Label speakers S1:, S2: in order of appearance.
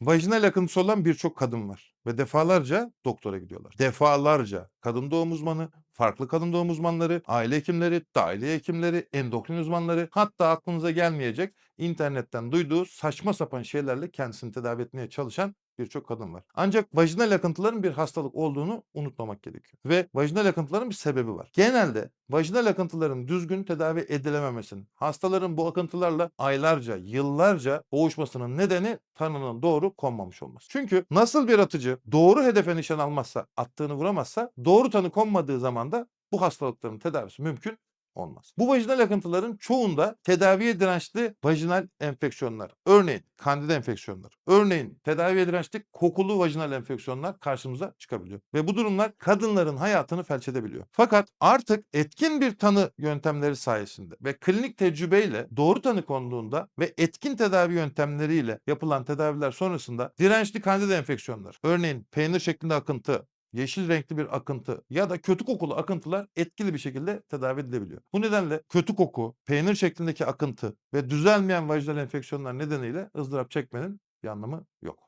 S1: Vajinal akıntısı olan birçok kadın var ve defalarca doktora gidiyorlar. Defalarca kadın doğum uzmanı, farklı kadın doğum uzmanları, aile hekimleri, dahiliye hekimleri, endokrin uzmanları hatta aklınıza gelmeyecek internetten duyduğu saçma sapan şeylerle kendisini tedavi etmeye çalışan birçok kadın var. Ancak vajinal akıntıların bir hastalık olduğunu unutmamak gerekiyor. Ve vajinal akıntıların bir sebebi var. Genelde vajinal akıntıların düzgün tedavi edilememesinin, hastaların bu akıntılarla aylarca, yıllarca boğuşmasının nedeni tanının doğru konmamış olması. Çünkü nasıl bir atıcı doğru hedefe nişan almazsa, attığını vuramazsa, doğru tanı konmadığı zaman da bu hastalıkların tedavisi mümkün olmaz. Bu vajinal akıntıların çoğunda tedaviye dirençli vajinal enfeksiyonlar, örneğin kandida enfeksiyonlar, örneğin tedaviye dirençli kokulu vajinal enfeksiyonlar karşımıza çıkabiliyor. Ve bu durumlar kadınların hayatını felç edebiliyor. Fakat artık etkin bir tanı yöntemleri sayesinde ve klinik tecrübeyle doğru tanı konduğunda ve etkin tedavi yöntemleriyle yapılan tedaviler sonrasında dirençli kandida enfeksiyonlar, örneğin peynir şeklinde akıntı, yeşil renkli bir akıntı ya da kötü kokulu akıntılar etkili bir şekilde tedavi edilebiliyor. Bu nedenle kötü koku, peynir şeklindeki akıntı ve düzelmeyen vajinal enfeksiyonlar nedeniyle ızdırap çekmenin bir anlamı yok.